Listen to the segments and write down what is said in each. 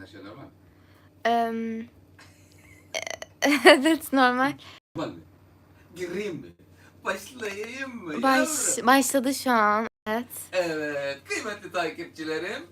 Her şey normal. Em, evet normal. Normal mi? Gireyim mi? Başlayayım mı Baş, yavrum? başladı şu an. Evet. Evet kıymetli takipçilerim.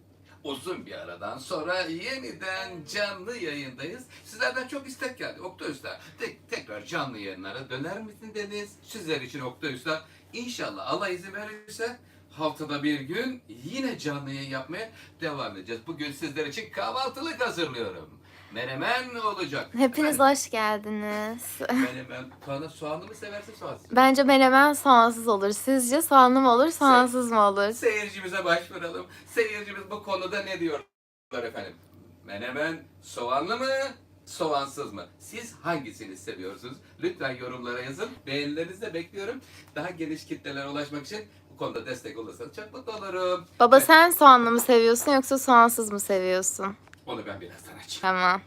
Uzun bir aradan sonra yeniden canlı yayındayız. Sizlerden çok istek geldi. Oktay Usta tek, tekrar canlı yayınlara döner misin Deniz? Sizler için Oktay Usta inşallah Allah izin verirse haftada bir gün yine canlı yayın yapmaya devam edeceğiz. Bugün sizler için kahvaltılık hazırlıyorum. Menemen olacak. Hepiniz Efendim, hoş geldiniz. Menemen, soğanı, soğanlı mı seversin soğansız? mı? Bence menemen soğansız olur. Sizce soğanlı mı olur, soğansız mı olur? Seyircimize başvuralım. Seyircimiz bu konuda ne diyorlar efendim? Menemen soğanlı mı, soğansız mı? Siz hangisini seviyorsunuz? Lütfen yorumlara yazın. Beğenilerinizi de bekliyorum. Daha geniş kitlelere ulaşmak için bu konuda destek olursanız çok mutlu olurum. Baba Evet, sen soğanlı mı seviyorsun yoksa soğansız mı seviyorsun? Onu ben birazdan açayım. Tamam.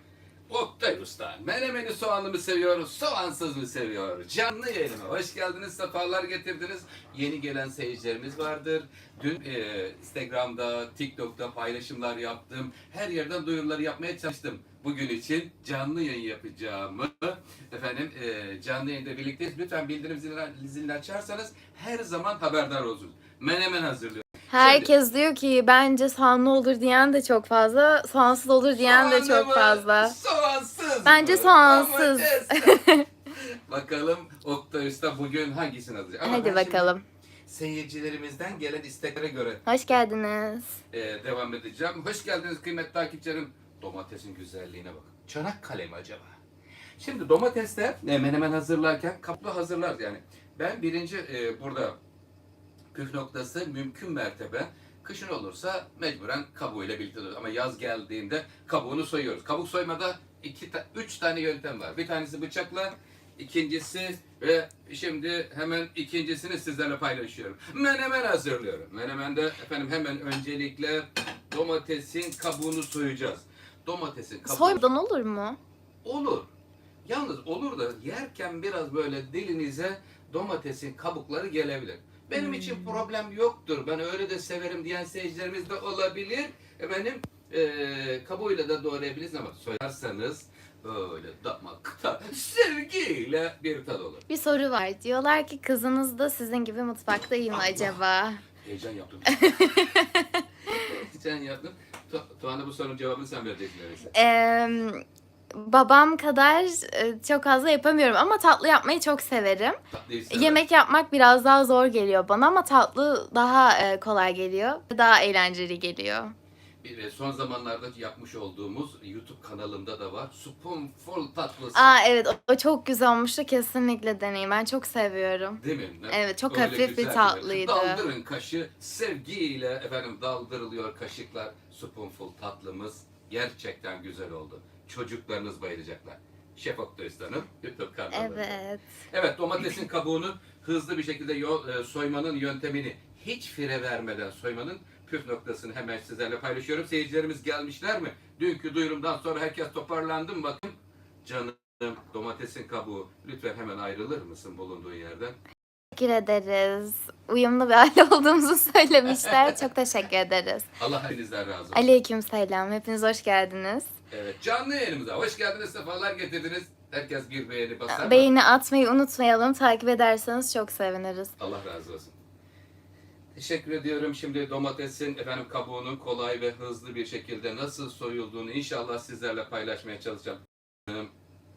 Oktay Usta, menemeni soğanlı mı seviyor, soğansız mı seviyor? Canlı yayınıma hoş geldiniz, sefalar getirdiniz. Yeni gelen seyircilerimiz vardır. Dün e, Instagram'da, TikTok'ta paylaşımlar yaptım. Her yerden duyuruları yapmaya çalıştım. Bugün için canlı yayın yapacağımı, efendim e, canlı yayında birlikteyiz. Lütfen bildirim zilini, zilini açarsanız her zaman haberdar olursunuz. Menemen hazırlıyorum. Herkes diyor ki bence soğanlı olur diyen de çok fazla, soğansız olur diyen de çok mı, fazla. Soğansız Bence mı? soğansız. Bakalım Oktay Usta bugün hangisini alacak? Ama ben Hadi şimdi bakalım. Seyircilerimizden gelen isteklere göre Hoş geldiniz. e, devam edeceğim. Hoş geldiniz kıymetli takipçilerim. Domatesin güzelliğine bakın. Çanakkale mi acaba? Şimdi domatesler e, menemen hazırlarken kaplı hazırlar yani. Ben birinci e, burada püf noktası mümkün mertebe kışın olursa mecburen kabuğuyla birlikte duruyoruz. Ama yaz geldiğinde kabuğunu soyuyoruz. Kabuk soymada iki, ta- üç tane yöntem var. Bir tanesi bıçakla, ikincisi ve şimdi hemen ikincisini sizlerle paylaşıyorum. Menemen hazırlıyorum. Menemende efendim hemen öncelikle domatesin kabuğunu soyacağız. Domatesin kabuğunu Soymadan olur mu? Olur. Yalnız olur da yerken biraz böyle dilinize domatesin kabukları gelebilir. Benim için problem yoktur. Ben öyle de severim diyen seyircilerimiz de olabilir. Efendim eee kabuğuyla da doğrayabilirsiniz ama soyarsanız böyle damakta sevgiyle bir tad olur. Bir soru var. Diyorlar ki kızınız da sizin gibi mutfakta iyi mi acaba? Heyecan yaptım. Heyecan yaptım. Tu- Tuana bu sorunun cevabını sen vereceksin öyleyse. Ee, babam kadar e, çok fazla yapamıyorum ama tatlı yapmayı çok severim. Tatlıyı sever. Yemek yapmak biraz daha zor geliyor bana ama tatlı daha e, kolay geliyor. Daha eğlenceli geliyor. Bir de son zamanlarda yapmış olduğumuz YouTube kanalımda da var. Spoonful tatlısı. Aa evet o, o çok güzel olmuştu kesinlikle deneyin. Ben çok seviyorum. Değil mi? Evet, çok Öyle hafif bir güzel tatlıydı. Daldırın kaşı sevgiyle efendim daldırılıyor kaşıklar. Spoonful tatlımız gerçekten güzel oldu. Çocuklarınız bayılacaklar. Şef Oktay Usta'nın YouTube kanalı. Evet. Evet domatesin kabuğunu hızlı bir şekilde yo- e, soymanın yöntemini hiç fire vermeden soymanın püf noktasını hemen sizlerle paylaşıyorum. Seyircilerimiz gelmişler mi? Dünkü duyurumdan sonra herkes toparlandı mı? Bakın canım domatesin kabuğu lütfen hemen ayrılır mısın bulunduğun yerden? Teşekkür ederiz. Uyumlu bir aile olduğumuzu söylemişler. Çok teşekkür ederiz. Allah hepinizden razı olsun. Aleyküm selam. Hepiniz hoş geldiniz. Evet canlı yayınımıza hoş geldiniz sefalar getirdiniz. Herkes bir beğeni basar mı? Beğeni atmayı unutmayalım. Takip ederseniz çok seviniriz. Allah razı olsun. Teşekkür ediyorum. Şimdi domatesin efendim kabuğunun kolay ve hızlı bir şekilde nasıl soyulduğunu inşallah sizlerle paylaşmaya çalışacağım.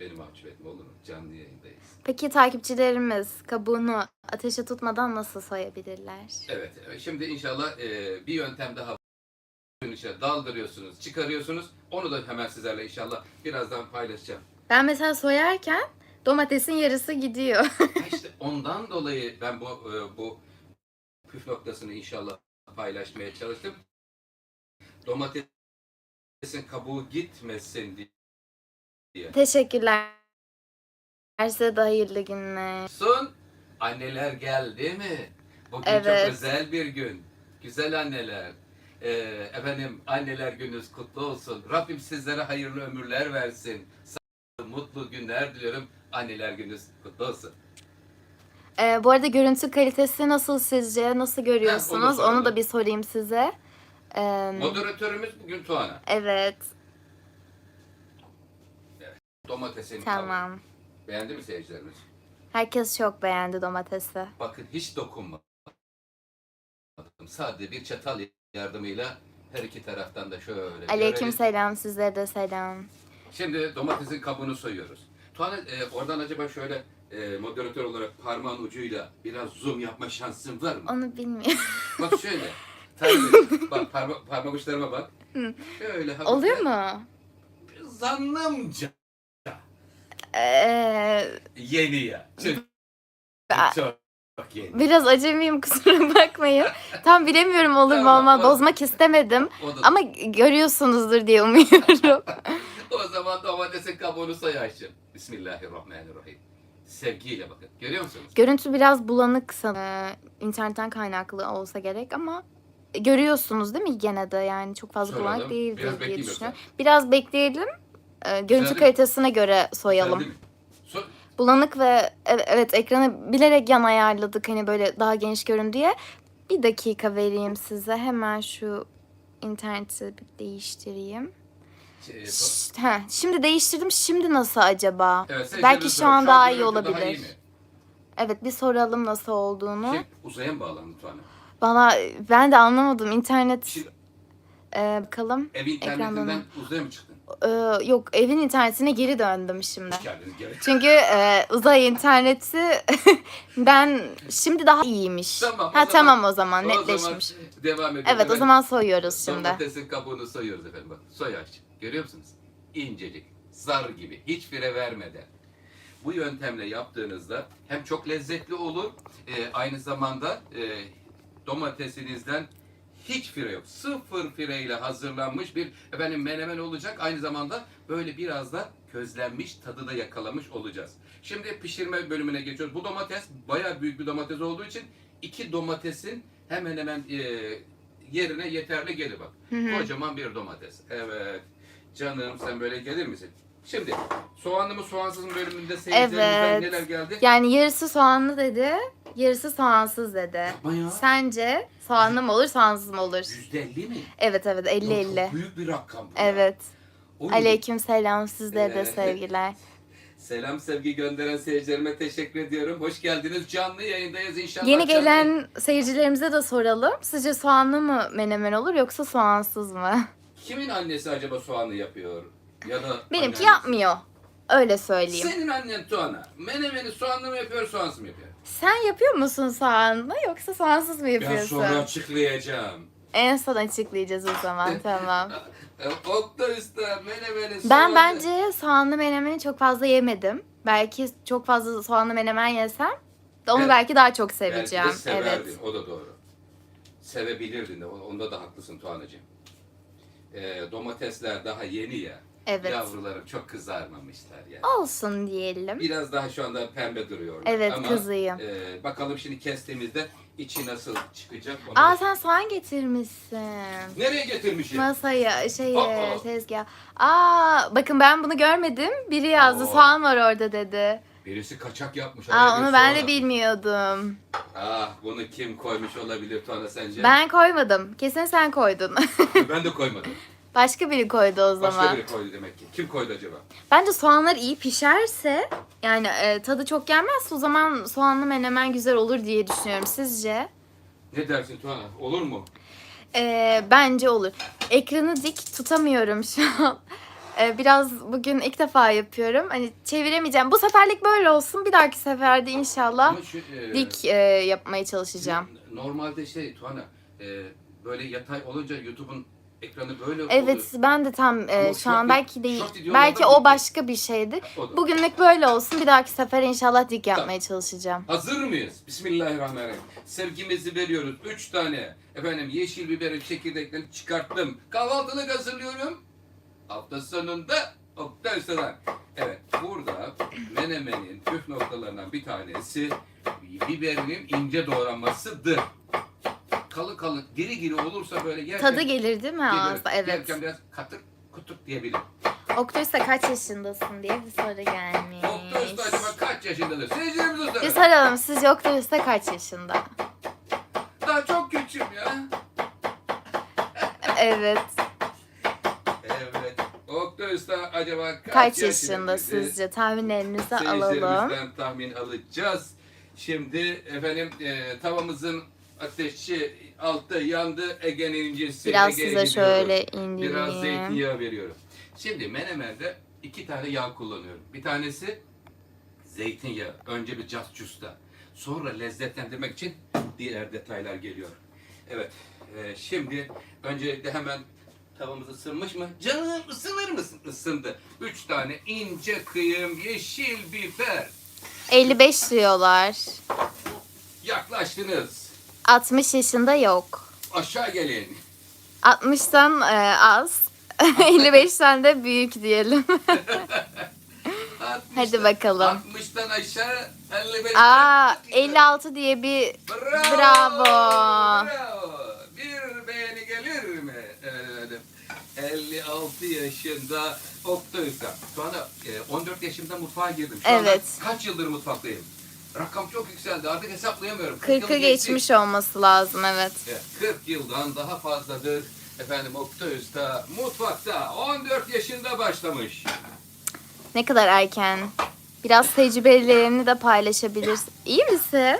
Beni mahcup etme olur mu? Canlı yayındayız. Peki takipçilerimiz kabuğunu ateşe tutmadan nasıl soyabilirler? Evet, evet. şimdi inşallah e, bir yöntem daha içine daldırıyorsunuz, çıkarıyorsunuz. Onu da hemen sizlerle inşallah birazdan paylaşacağım. Ben mesela soyarken domatesin yarısı gidiyor. İşte ondan dolayı ben bu e, bu püf noktasını inşallah paylaşmaya çalıştım. Domatesin kabuğu gitmesin diye. Teşekkürler. Size de hayırlı günler. Son anneler geldi mi? Bugün çok Evet. özel bir gün. Güzel anneler. Ee, efendim anneler gününüz kutlu olsun. Rabbim sizlere hayırlı ömürler versin. Sağlıklı, mutlu günler diliyorum. Anneler gününüz kutlu olsun. Ee, bu arada görüntü kalitesi nasıl sizce? Nasıl görüyorsunuz? soralım. Onu da bir sorayım size. Ee, Moderatörümüz bugün Tuana. evet. Domatesin kabuğu. Tamam. Beğendi mi seyircilerimiz? Herkes çok beğendi domatesi. Bakın hiç dokunmadım. Sadece bir çatal yardımıyla her iki taraftan da şöyle Aleyküm görelim. selam sizlere de selam. Şimdi domatesin kabuğunu soyuyoruz. Tuğan'a e, oradan acaba şöyle e, moderatör olarak parmağın ucuyla biraz zoom yapma şansın var mı? Onu bilmiyorum. Bak şöyle. Tabii. bak parma, parmak uçlarıma bak. Hı. Şöyle hafif. Oluyor mu? Zannımca Ee, yeni ya. Çünkü Ben- çok yeni. biraz acemiyim kusura bakmayın. Tam bilemiyorum olur mu Tamam, olmaz. Bozmak istemedim. O, da, Ama görüyorsunuzdur diye umuyorum. o zaman domatesin kabuğunu soy Ayşem. Bismillahirrahmanirrahim. Sevgiyle bakın. Görüyor musunuz? Görüntü biraz bulanık sanırım. İnternetten kaynaklı olsa gerek ama görüyorsunuz değil mi gene de yani çok fazla Soralım. bulanık değil Biraz diye düşünüyorum. Biraz bekleyelim. Ee, görüntü Güzel. kalitesine göre soyalım. So- Bulanık ve evet, evet ekranı bilerek yan ayarladık hani böyle daha geniş görün diye. Bir dakika vereyim size. Hemen şu interneti bir değiştireyim. şey, Şşt, heh, şimdi değiştirdim. Şimdi nasıl acaba? Evet, Belki şu an daha iyi olabilir. Daha iyi mi? Evet bir soralım nasıl olduğunu. Kim? Uzaya mı bağlandı Tuğan'a? Bana ben de anlamadım. İnternet Şimdi e, bakalım. ev internetinden Ekrandan. uzaya mı çıktın? E, yok evin internetine geri döndüm şimdi. Çünkü e, uzay interneti ben şimdi daha iyiymiş. Tamam, o ha zaman- tamam o zaman O netleşmiş. zaman devam ediyoruz. Evet o Efendim, zaman soyuyoruz şimdi. Domatesin kabuğunu soyuyoruz efendim. Bak, soy aç. Görüyor musunuz? İncecik, zar gibi, hiç fire vermeden. Bu yöntemle yaptığınızda hem çok lezzetli olur, e, aynı zamanda e, domatesinizden hiç fire yok. Sıfır fireyle hazırlanmış bir efendim menemen olacak. Aynı zamanda böyle biraz da közlenmiş, tadı da yakalamış olacağız. Şimdi pişirme bölümüne geçiyoruz. Bu domates bayağı büyük bir domates olduğu için iki domatesin hemen hemen e, yerine yeterli gelir bak. Hı hı. Kocaman bir domates. Evet. Canım sen böyle gelir misin? Şimdi soğanlı mı soğansız mı bölümünde seyircilerimizden Evet. neler geldi? Yani yarısı soğanlı dedi, yarısı soğansız dedi. Yapma ya. Sence soğanlı mı olur, soğansız mı olur? Yüzde elli mi? Evet evet Ya 50-50. Çok büyük bir rakam bu. ya. Evet. Aleyküm selam sizlere de Ee, sevgiler. Selam sevgi gönderen seyircilerime teşekkür ediyorum. Hoş geldiniz. Canlı yayındayız inşallah. Yeni canlı- gelen seyircilerimize de soralım. Sizce soğanlı mı menemen olur yoksa soğansız mı? Kimin annesi acaba soğanlı yapıyor? Ya da Benimki anneannesi? yapmıyor. Öyle söyleyeyim. Senin annen Tuana. Menemeni soğanlı mı yapıyor, soğansız mı yapıyor? Sen yapıyor musun soğanlı yoksa soğansız mı Ben yapıyorsun? sonra açıklayacağım. En son açıklayacağız o zaman tamam. Okta Usta menemeni Ben bence soğanlı menemeni çok fazla yemedim. Belki çok fazla soğanlı menemen yesem de onu Evet. belki daha çok Belki seveceğim. de severdin. Evet. O da doğru. Sevebilirdin de. Onda da haklısın Tuğan'cığım. E, domatesler daha yeni ya. Evet. Yavrularım çok kızarmamışlar ya. Olsun diyelim. Biraz daha şu anda pembe duruyorlar. Evet, Ama, kızıyım. e, bakalım şimdi kestiğimizde içi nasıl çıkacak. onu Aa sen soğan getirmişsin. Nereye getirmişim? Masaya, şeye, Aa! tezgah. Aa, bakın ben bunu görmedim. Biri yazdı Aa. soğan var orada dedi. Birisi kaçak yapmış. Aa, onu ben de bilmiyordum. Ah bunu kim koymuş olabilir Tuana sence? Ben koymadım. Kesin sen koydun. Ben de koymadım. Başka biri koydu o zaman. Başka biri koydu demek ki. Kim koydu acaba? Bence soğanlar iyi pişerse yani e, tadı çok gelmezse o zaman soğanlı menemen güzel olur diye düşünüyorum. Sizce? Ne dersin Tuana? Olur mu? E, bence olur. Ekranı dik tutamıyorum şu an. E, biraz bugün ilk defa yapıyorum. Hani çeviremeyeceğim. Bu seferlik böyle olsun. Bir dahaki seferde inşallah Ama şu, e, dik e, yapmaya çalışacağım. Normalde şey Tuana e, böyle yatay olunca YouTube'un ekranı böyle Evet oluyor. ben de tam e, Ama şu an short- belki değil. short Belki o başka bir şeydi. O da. Bugünlük böyle olsun. Bir dahaki sefer inşallah dik yapmaya çalışacağım. Hazır mıyız? Bismillahirrahmanirrahim. Sevgimizi veriyoruz. Üç tane efendim yeşil biberin çekirdeklerini çıkarttım. Kahvaltılık hazırlıyorum. Hafta sonunda Oktay Usta'dan. Evet burada menemenin püf noktalarından bir tanesi biberinin ince doğranmasıdır. Kalı kalı diri diri olursa böyle yerken Tadı gelir değil mi ağızda? Evet. Yerken biraz katık kutuk diyebilir. Oktay Usta kaç yaşındasın diye bir soru gelmiş. Oktay Usta acaba kaç yaşındadır? Seyircilerimiz Bir Usta. soralım sizce Oktay Usta kaç yaşında? Daha çok küçüğüm ya. Evet. Evet. Oktay Seyircilerimizden acaba kaç, Kaç yaşında sizce? Tahminlerinizi alalım. Seyircilerimizden tahmin alacağız. Şimdi efendim e, tavamızın ateşi altta yandı. Ege'nin incisi. Biraz Ege'ye size şöyle Biraz indireyim. zeytinyağı veriyorum. Şimdi menemende iki tane yağ kullanıyorum. Bir tanesi zeytinyağı. Önce bir cascusta. Sonra lezzetlendirmek için diğer detaylar geliyor. Evet. e, şimdi öncelikle hemen tavamız ısınmış mı? Canım ısınır mısın? Isındı. Üç tane ince kıyım yeşil biber. 55 diyorlar. Yaklaştınız. 60 yaşında yok. Aşağı gelin. 60'tan e, az. 55'ten de büyük diyelim. 60'tan Hadi bakalım. 60'tan aşağı 55'ten Aa çok güzel. 56 diye bir Bravo. Bravo. Bravo. Bir beğeni gelir mi? Evet. 56 yaşında Oktay'da. Şu anda e, 14 yaşımda mutfağa girdim. Şu anda Evet. kaç yıldır mutfaktayım? Rakam çok yükseldi. Artık hesaplayamıyorum. 40 40'ı yılı geçti. geçmiş olması lazım evet. Evet, 40 yıldan daha fazladır. Efendim Oktay Usta mutfakta 14 yaşında başlamış. Ne kadar erken. Biraz tecrübelerini de paylaşabilirsin. İyi misin?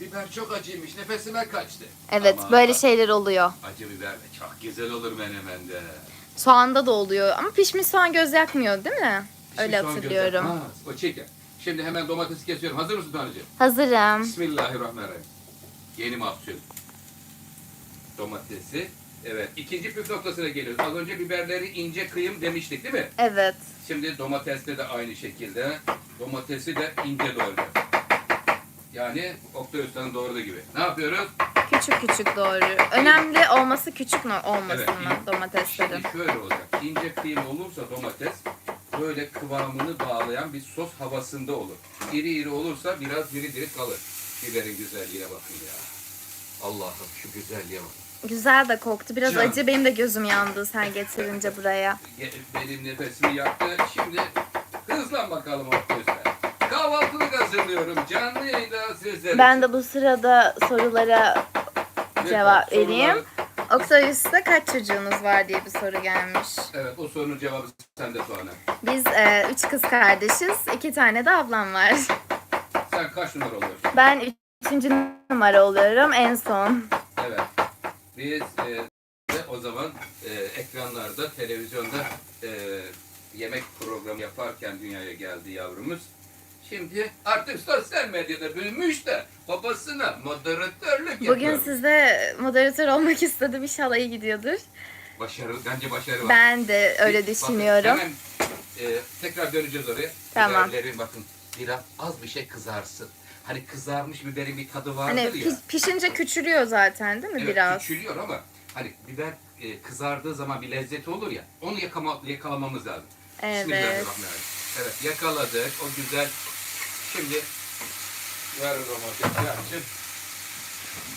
Biber çok acıymış. Nefesime kaçtı. Evet Ama böyle şeyler oluyor. Acı biber de çok güzel olur menemende. Soğanda da oluyor ama pişmiş soğan göz yakmıyor değil mi? Öyle Şimdi şu an hatırlıyorum. Ha, o çeker. Şimdi hemen domatesi kesiyorum. Hazır mısın tanrıcığım? Hazırım. Bismillahirrahmanirrahim. Yeni mahsul. Domatesi. Evet. ikinci püf noktasına geliyoruz. Az önce biberleri ince kıyım demiştik değil mi? Evet. Şimdi domateste de aynı şekilde. Domatesi de ince doğrayacağız. Yani Oktay Usta'nın doğruduğu gibi. Ne yapıyoruz? Küçük küçük doğru. Önemli olması küçük no- olması Evet, domateslerin? Şimdi şöyle olacak. İnce kıyım olursa domates böyle kıvamını bağlayan bir sos havasında olur. İri iri olursa biraz diri diri kalır. Biberin güzelliğine bakın ya. Allah'ım şu güzelliğe bak. Güzel de koktu. Biraz Can. acı. Benim de gözüm yandı sen getirince buraya. Benim nefesimi yaktı. Şimdi hızlan bakalım Usta. Kahvaltılık hazırlıyorum. Canlı yayında sizlere. Ben de bu sırada sorulara cevap vereyim. Oktay Usta kaç çocuğunuz var diye bir soru gelmiş. Evet o sorunun cevabı sende sonra. Biz e, üç kız kardeşiz. iki tane de ablam var. Sen kaç numara oluyorsun? Ben üçüncü numara oluyorum en son. Evet. Biz e, de o zaman e, ekranlarda, televizyonda e, yemek programı yaparken dünyaya geldi yavrumuz. Şimdi artık sosyal medyada büyümüş de babasına moderatörlük Bugün yapıyor. size moderatör olmak istedim. İnşallah iyi gidiyordur. Başarı, bence başarı var. Ben de öyle Bakın, düşünüyorum. hemen e, tekrar döneceğiz oraya. Tamam. Biberlerin bakın biraz az bir şey kızarsın. Hani kızarmış biberin bir tadı vardır Hani ya. pi- pişince küçülüyor zaten değil mi Evet biraz? küçülüyor ama hani biber e, kızardığı zaman bir lezzeti olur ya onu yakama, yakalamamız lazım. Evet. Bismillahirrahmanirrahim. Evet yakaladık o güzel. Şimdi ver domatesi açın.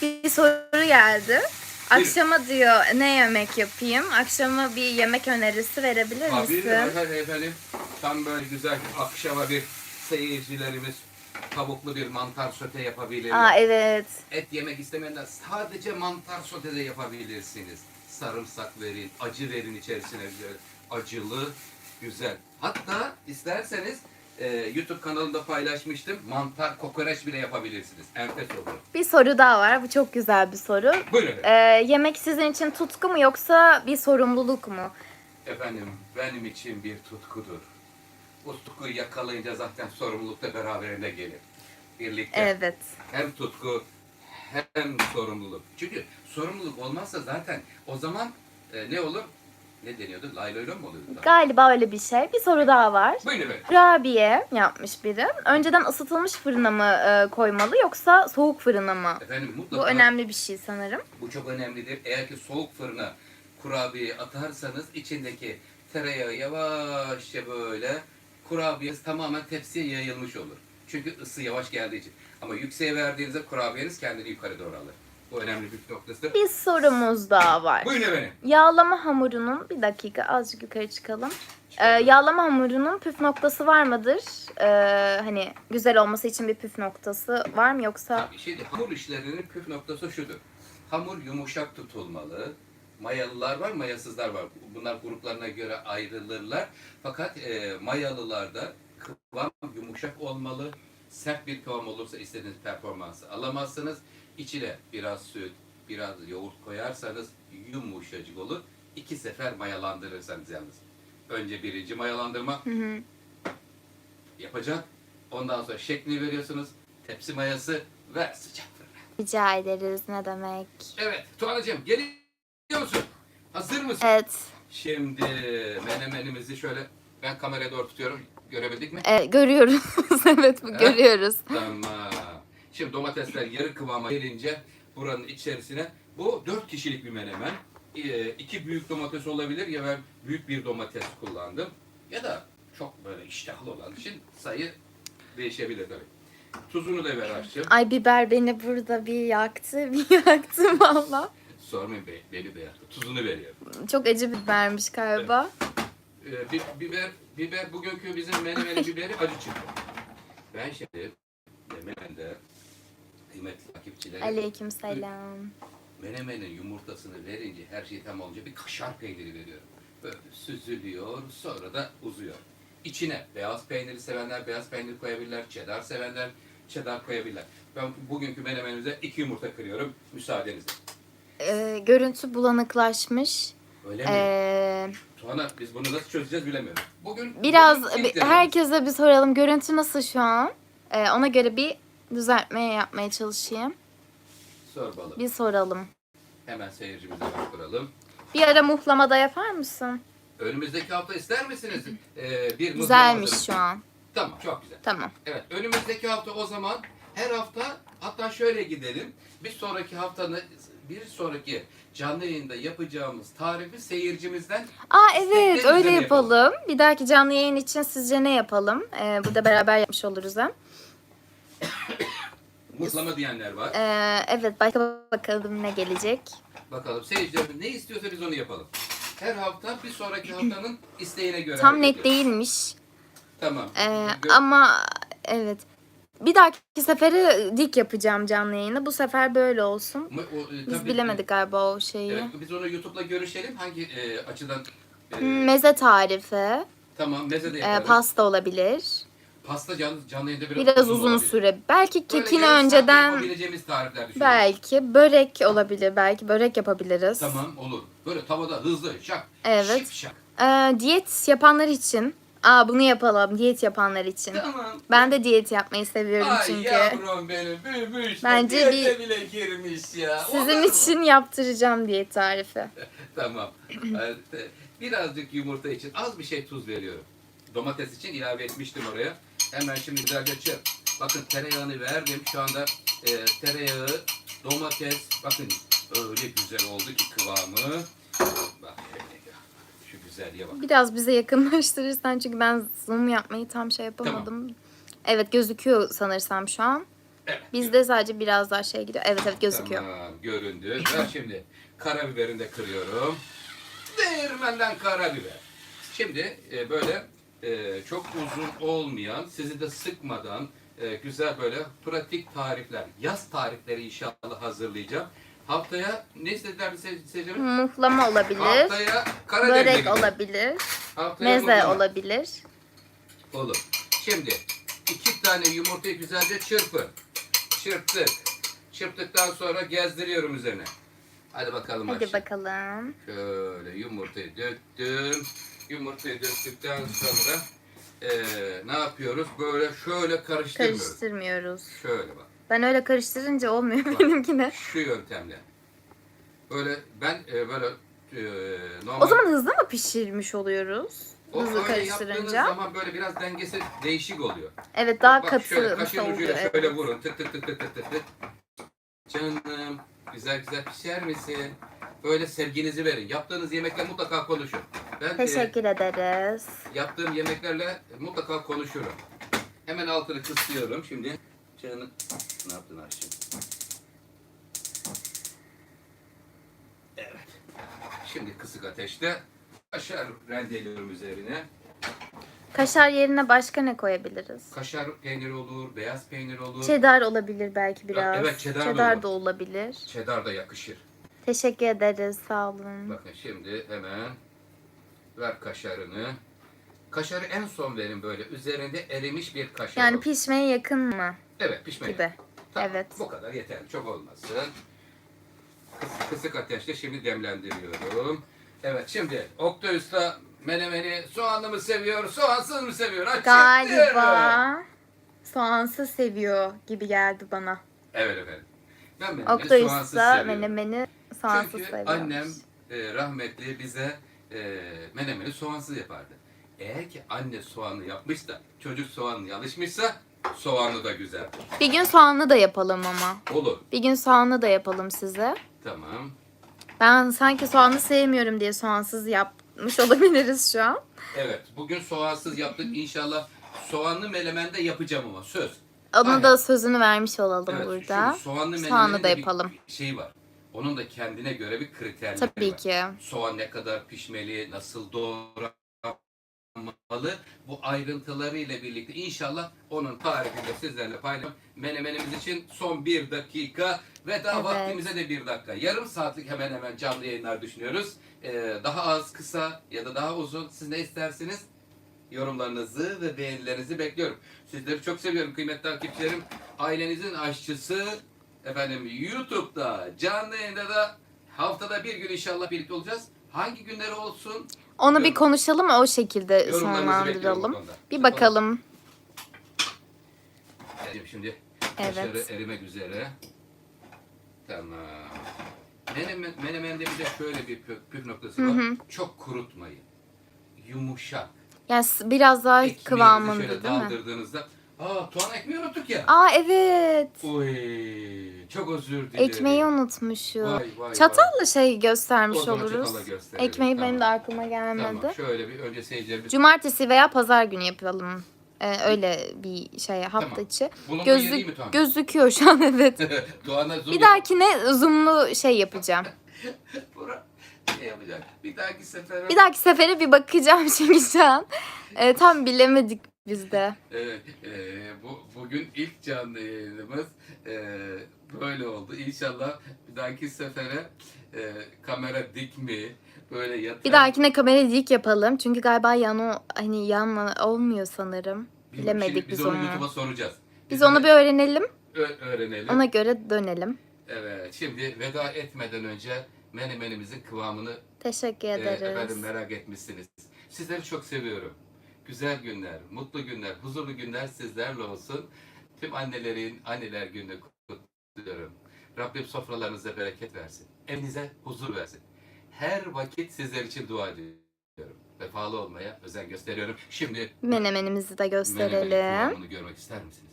Bir soru geldi. Akşama diyor ne yemek yapayım? Akşama bir yemek önerisi verebilir Abi misin? efendim, efendim tam böyle güzel akşama bir seyircilerimiz tavuklu bir mantar sote yapabilirler. Aa evet. Et yemek istemeyenler sadece mantar sote de yapabilirsiniz. Sarımsak verin, acı verin içerisine. Acılı, güzel. Hatta isterseniz e, YouTube kanalında paylaşmıştım. Mantar kokoreç bile yapabilirsiniz. Enfes olur. Bir soru daha var. Bu çok güzel bir soru. Buyurun. Ee, yemek sizin için tutku mu yoksa bir sorumluluk mu? Efendim benim için bir tutkudur. Bu tutkuyu yakalayınca zaten sorumluluk da beraberinde gelir. Birlikte. Evet. Hem tutku hem sorumluluk. Çünkü sorumluluk olmazsa zaten o zaman e, ne olur? Ne deniyordu? Layloylo mu oluyordu? Galiba öyle bir şey. Bir soru daha var. Buyurun efendim. Kurabiye yapmış biri. Önceden ısıtılmış fırına mı e, koymalı yoksa soğuk fırına mı? Efendim mutlaka Bu önemli bir şey sanırım. bu çok önemlidir. Eğer ki soğuk fırına kurabiye atarsanız içindeki tereyağı yavaşça böyle kurabiyeniz tamamen tepsiye yayılmış olur. Çünkü ısı yavaş geldiği için. Ama yükseğe verdiğinizde kurabiyeniz kendini yukarı doğru alır. Bu önemli bir noktası. Bir sorumuz daha var. Buyurun efendim. Yağlama hamurunun bir dakika azıcık yukarı çıkalım. Ee, yağlama hamurunun püf noktası var mıdır? Ee, hani güzel olması için bir püf noktası var mı yoksa? Şimdi hamur işlerinin püf noktası şudur. Hamur yumuşak tutulmalı, Mayalılar var, mayasızlar var. Bunlar gruplarına göre ayrılırlar. Fakat e, mayalılarda kıvam yumuşak olmalı. Sert bir kıvam olursa istediğiniz performansı alamazsınız. İçine biraz süt, biraz yoğurt koyarsanız yumuşacık olur. İki sefer mayalandırırsanız yalnız. Önce birinci mayalandırma Hı hı. yapacak. Ondan sonra şeklini veriyorsunuz. Tepsi mayası ve sıcak fırına. Rica ederiz ne demek. Evet Tuğan'cığım geliyor musun? Hazır mısın? Evet. Şimdi menemenimizi şöyle ben kameraya doğru tutuyorum. Görebildik mi? E, görüyoruz. evet Evet. görüyoruz. Tamam. Şimdi domatesler yarı kıvama gelince buranın içerisine bu 4 kişilik bir menemen. Ee, iki büyük domates olabilir ya ben büyük bir domates kullandım. Ya da çok böyle iştahlı olan için sayı değişebilir tabii. Tuzunu da ver aşçım. Ay biber beni burada bir yaktı, bir yaktı valla. Sormayın be, beni de yaktı. Tuzunu veriyorum. Çok acı bibermiş galiba. Ee, bi- biber, biber bugünkü bizim menemenin biberi acı çıktı. Ben şimdi menemende kıymetli takipçilerim Aleyküm selam. menemenin yumurtasını verince her şey tam olunca bir kaşar peyniri veriyorum. Böyle süzülüyor sonra da uzuyor. İçine beyaz peyniri sevenler beyaz peynir koyabilirler, cheddar sevenler cheddar koyabilirler. Ben bugünkü menemenimize iki yumurta kırıyorum müsaadenizle. Ee, görüntü bulanıklaşmış. Öyle mi? Ee, Tuana biz bunu nasıl çözeceğiz bilemiyorum. Bugün biraz bugün herkese bir soralım. Görüntü nasıl şu an? Ee, ona göre bir düzeltme yapmaya çalışayım. Sor bakalım. Bir soralım. Hemen seyircimize başvuralım. Bir ara muhlamada yapar mısın? Önümüzdeki hafta ister misiniz? Ee, bir Güzelmiş şu an. Tamam çok güzel. Tamam. Evet önümüzdeki hafta o zaman her hafta hatta şöyle gidelim. Bir sonraki haftanın bir sonraki canlı yayında yapacağımız tarifi seyircimizden Aa evet öyle ne yapalım. Bir dahaki canlı yayın için sizce ne yapalım? Ee, burada beraber yapmış oluruz hem. mutlama diyenler var. Ee, evet başka bakalım ne gelecek. Bakalım seyircilerimiz ne istiyorsa biz onu yapalım. Her hafta bir sonraki haftanın isteğine göre. Tam net ediyoruz. değilmiş. Tamam. Ee, ama evet. Bir dahaki sefere dik yapacağım canlı yayını. Bu sefer böyle olsun. Ama o, e, Biz tabii- bilemedik galiba o şeyi. Evet, biz onu YouTube'la görüşelim. Hangi e, açıdan? e, Meze tarifi, tamam meze de e, yaparız. pasta olabilir. Pasta canlı, canlı yayında biraz, Biraz uzun olabilir. süre. Belki Böyle kekini yarım saatte önceden yapabileceğimiz tarifler düşünüyorum. belki börek olabilir. Belki börek yapabiliriz. Tamam olur. Böyle tavada hızlı şak. Evet. Şıp şak. Ee, diyet yapanlar için. Aa bunu yapalım diyet yapanlar için. Tamam. Ben de diyet yapmayı seviyorum Ay çünkü. yavrum benim büyümüş. Bence bir- bile girmiş ya. Sizin mu? için yaptıracağım diyet tarifi. Tamam. Birazcık yumurta için az bir şey tuz veriyorum. Domates için ilave etmiştim oraya. Hemen şimdi güzelce. Bakın tereyağını verdim. Şu anda e, tereyağı, domates. Bakın öyle güzel oldu ki kıvamı. Bak. Şu güzelliğe bak. Biraz bize yakınlaştırırsan çünkü ben zoom yapmayı tam şey yapamadım. Evet gözüküyor sanırsam şu an. Evet. Bizde sadece biraz daha şey gidiyor. Evet evet gözüküyor. Tamam göründü. Ben şimdi karabiberini de kırıyorum. Değirmenden karabiber. Şimdi e, böyle e, çok uzun olmayan, sizi de sıkmadan e, güzel böyle pratik tarifler, yaz tarifleri inşallah hazırlayacağım. Haftaya ne istediler se- seyircilerim? Muhlama olabilir. Haftaya Karadeniz'e Börek olabilir. Haftaya Meze mutlama. olabilir. Olur. Şimdi iki tane yumurtayı güzelce çırpın. Çırptık. Çırptıktan sonra gezdiriyorum üzerine. Hadi bakalım Hadi Ayşe. bakalım. Şöyle yumurtayı döktüm. Yumurtayı döktükten sonra eee, ne yapıyoruz? Böyle şöyle karıştırmıyoruz. Karıştırmıyoruz. Şöyle bak. Ben öyle karıştırınca olmuyor benimkine. Şu yöntemle. Böyle ben e, böyle e, normal... O zaman hızlı mı pişirmiş oluyoruz? O Hızlı karıştırınca. zaman böyle biraz dengesi değişik oluyor. Evet daha Bak katı şöyle kaşın oluyor? ucuyla Evet. şöyle vurun. Tık tık tık tık tık tık tık. Canım güzel güzel pişer misin? Böyle sevginizi verin. Yaptığınız yemekle mutlaka konuşun. Ben e, Teşekkür ederiz. yaptığım yemeklerle mutlaka konuşurum. Hemen altını kısıyorum şimdi. Canım ne yaptın Ayşe? Evet. Şimdi kısık ateşte kaşar rendeliyorum üzerine. Kaşar yerine başka ne koyabiliriz? Kaşar peyniri olur, beyaz peynir olur. Cheddar olabilir belki biraz. evet, cheddar da cheddar olur. da olabilir. Cheddar da yakışır. Teşekkür ederiz. Sağ olun. Bakın şimdi hemen ver kaşarını. Kaşarı en son verin böyle. Üzerinde erimiş bir kaşar. Yani pişmeye yakın mı Evet pişmeye. gibi? Tamam, Evet. Bu kadar yeter. Çok olmasın. Kıs- Kısık ateşte şimdi demlendiriyorum. Evet şimdi Oktay Usta menemeni soğanlı mı seviyor, soğansız mı seviyor? Açık diyorum. Galiba soğansız seviyor gibi geldi bana. Evet efendim. Ben menemeni Oktay soğansız Usta seviyorum. menemeni soğansız Çünkü seviyor. annem e, rahmetli bize e, menemeni soğansız yapardı. Eğer ki anne soğanlı yapmışsa, çocuk soğanlı alışmışsa soğanlı da güzel. Bir gün soğanlı da yapalım ama. Olur. Bir gün soğanlı da yapalım size. Tamam. Ben sanki soğanlı sevmiyorum diye soğansız yapmış olabiliriz şu an. Evet. Bugün soğansız yaptık. İnşallah soğanlı menemen de yapacağım ama söz. Ona Aynen. da sözünü vermiş olalım Evet, burada. soğanlı Soğanlı da yapalım. şey var. Onun da kendine göre bir kriterleri Tabii var. ki. Soğan ne kadar pişmeli, nasıl doğranmalı bu ayrıntılarıyla birlikte inşallah onun tarifini de sizlerle paylaşacağım. Menemenimiz için son bir dakika ve daha Evet. vaktimize de bir dakika. Yarım saatlik hemen hemen canlı yayınlar düşünüyoruz. Ee, daha az, kısa ya da daha uzun siz ne istersiniz? Yorumlarınızı ve beğenilerinizi bekliyorum. Sizleri çok seviyorum kıymetli takipçilerim. Ailenizin aşçısı efendim YouTube'da canlı yayında da haftada bir gün inşallah birlikte olacağız. Hangi günleri olsun? Onu bir konuşalım o şekilde sonlandıralım. Bir bakalım. Şimdi, şimdi Evet. erimek üzere. Tamam. Menemen, menemende bir de şöyle bir püf, püf noktası Hı var. hı. Çok kurutmayın. Yumuşak. Yani biraz daha Ekmeğinizi kıvamında şöyle değil mi? daldırdığınızda Aa tuğan ekmeği unuttuk ya. Aa evet. Oy, çok özür dilerim. Ekmeği unutmuşum. Vay, vay, vay. Çatalla şey göstermiş O zaman oluruz. çatalla gösterelim. Ekmeği Tamam. benim de aklıma gelmedi. Tamam şöyle bir önce seyircilerimiz. Cumartesi veya pazar günü yapalım. Ee, öyle bir şey hafta Tamam. içi. Bunun Gözlük, yeri mi Tuğan? gözüküyor şu an evet. Doğan'a zoom bir dahakine zoomlu şey yapacağım. Bura şey yapacak. Bir dahaki sefere. Bir dahaki sefere bir bakacağım çünkü şu an. Ee, tam bilemedik biz de. Evet, e, bu bugün ilk canlı yayınımız e, böyle oldu. İnşallah bir dahaki sefere e, kamera dik mi böyle yatır. Bir dahakine kamera dik yapalım. Çünkü galiba yan o hani yan olmuyor sanırım. Bilmiyorum, Bilemedik şimdi biz biz onu. YouTube'a soracağız. Biz onu bir öğrenelim. Ö- öğrenelim. Ona göre dönelim. Evet, şimdi veda etmeden önce menemenimizin kıvamını Teşekkür e, ederiz. efendim merak etmişsiniz. Sizleri çok seviyorum. Güzel günler, mutlu günler, huzurlu günler sizlerle olsun. Tüm annelerin anneler gününü kutluyorum. Rabbim sofralarınıza bereket versin. Evinize huzur versin. Her vakit sizler için dua ediyorum. Vefalı olmaya özen gösteriyorum. Şimdi Menemenimizi de gösterelim. kıvamını görmek ister misiniz?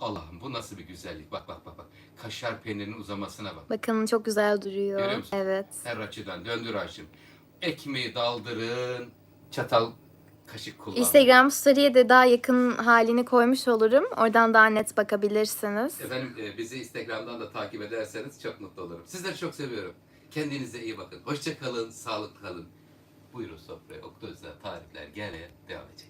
Allah'ım bu nasıl bir güzellik. Bak bak bak bak. Kaşar peynirinin uzamasına bak. Bakın çok güzel duruyor. Görüyor musun? Evet. Her açıdan döndür Haşim. Ekmeği daldırın. Çatal kaşık kullanın. Instagram story'e de daha yakın halini koymuş olurum. Oradan daha net bakabilirsiniz. Efendim e, bizi Instagram'dan da takip ederseniz çok mutlu olurum. Sizleri çok seviyorum. Kendinize iyi bakın. Hoşça kalın, sağlıklı kalın. Buyurun sofraya. Oktay Özel tarifler gene devam edecek.